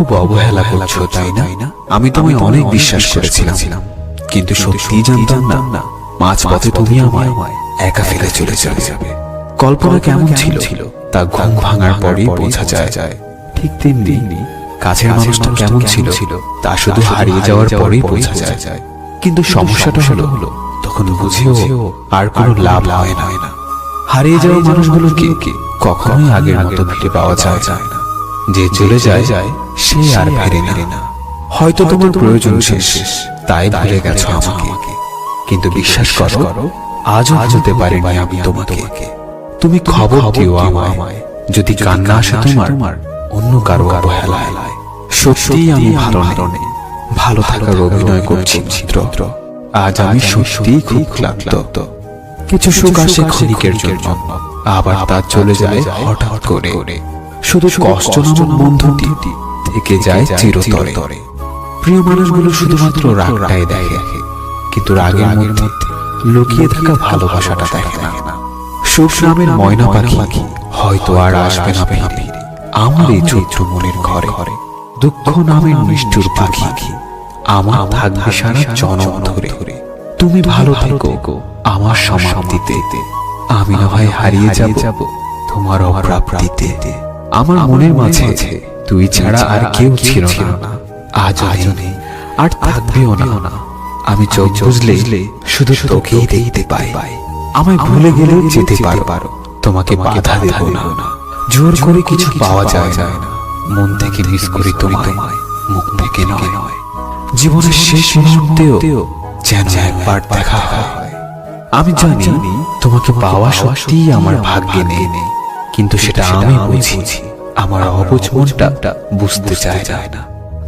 খুব অবহেলা করছ তাই না? আমি তোমায় অনেক বিশ্বাস করেছিলাম। কিন্তু সত্যি জানতাম না মাঝ পথে তুমি আমায় একা ফেলে চলে যাবে। কল্পনা কেমন ছিল? তা ঘুম ভাঙার পরই বোঝা যায়। ঠিক তেমনি কাছের মানুষটা কেমন ছিল তা শুধু হারিয়ে যাওয়ার পরেই বোঝা যায়। কিন্তু সমস্যাটা হলো হলো তখন বুঝেও আর কোনো লাভ হয় না। হারিয়ে যাওয়া মানুষগুলোকে কখনোই আগের মতো ফিরে পাওয়া যায় না। যে চলে যায় সে আর ফিরে না। হয়তো তোমার প্রয়োজন শেষ তাই ভুলে গেছো আমাকে। কিন্তু বিশ্বাস করো আজও ভুলতে পারিনি আমি তোমাকে। তুমি খবর দিও আমায়। যদি কান্না আসে তোমার অন্য কারও অবহেলায়। সত্যিই আমি ভালো নেই। ভালো থাকার অভিনয় করছি চিত্র আজ আমি সত্যিই খুব ক্লান্ত। কিছু সুখ আসে ক্ষণিকের জন্য। আবার তা চলে যায় হঠাৎ করে। শুধু কষ্ট নামক বন্ধুটি থেকে যায় চিরতরে। প্রিয় মানুষগুলো শুধুমাত্র রাগটাই দেখে কিন্তু রাগের মধ্যে লুকিয়ে থাকা ভালোবাসাটা দেখে না। সুখ নামের ময়না পাখি হয়তো আর আসবে না ফিরে। আমার এই চৈত্র মনের ঘরে। ঘরে। দুঃখ নামের নিষ্ঠুর পাখি। আমার থাকবে সারা জনম ধরে। তুমি ভালো থেকো। আমার সমাপ্তিতে। আমি না হয় হারিয়ে যাব। তোমার অপ্রাপ্তিতে। আমার মনের মাঝে তুই ছাড়া আর কেউ ছিল না। আজ নেই। আর থাকবেও না। আমি চোখ বুঝলে শুধু তোকেই দেখতে পাই। আমায় ভুলে গেলে যেতে পারো। তোমাকে বাধা দেব না। জোর করে কিছু পাওয়া যায় না। মন থেকে মিস করি তোমায়। মুখ থেকে নয়। জীবনের শেষ মুহূর্তেও যেন একবার দেখা হয়। আমি জানি তোমাকে পাওয়া সত্যিই আমার ভাগ্যে নেই। কিন্তু সেটা আমি বুঝি। আমার অবুঝ মনটা বুঝতে চায় না।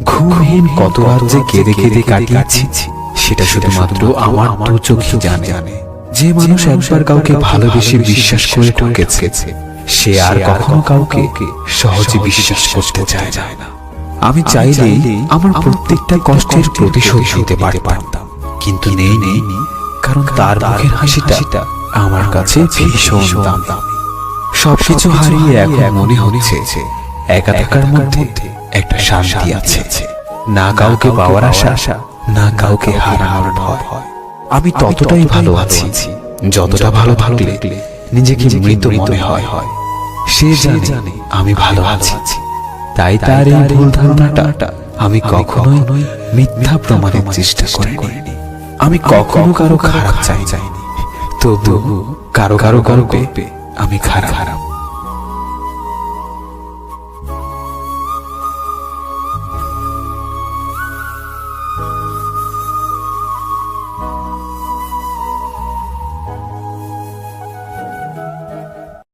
ঘুমহীন কত রাত যে কেঁদে কেঁদে কাটিয়েছি সেটা শুধুমাত্র আমার দু চোখই জানে। যে মানুষ একবার কাউকে ভালোবেসে বিশ্বাস করে ঠকেছে সে আর কখনো কাউকে সহজে বিশ্বাস করতে চায় না। আমি চাইলেই আমার প্রত্যেকটা কষ্টের প্রতিশোধ নিতে পারতাম। কিন্তু নেই নেই কারণ তার মুখের হাসিটা আমার কাছে ভীষণ দাম। সবকিছু হারিয়ে এখন মনে হচ্ছে একা থাকার মধ্যে একটা শান্তি আছে। না কাউকে পাওয়ার আশা না কাউকে হারানোর ভয়। আমি ততটাই ভালো আছি যতটা ভালো থাকলে নিজেকে মৃত মনে হয়। সে জানে আমি ভালো আছি। তাই তার এই ভুল ধারণাটা আমি কখনোই মিথ্যা প্রমাণের চেষ্টা করিনি। আমি কখনো কারও খারাপ চাই যাইনি তবু কারও কারও গল্পে আমি খারাপ।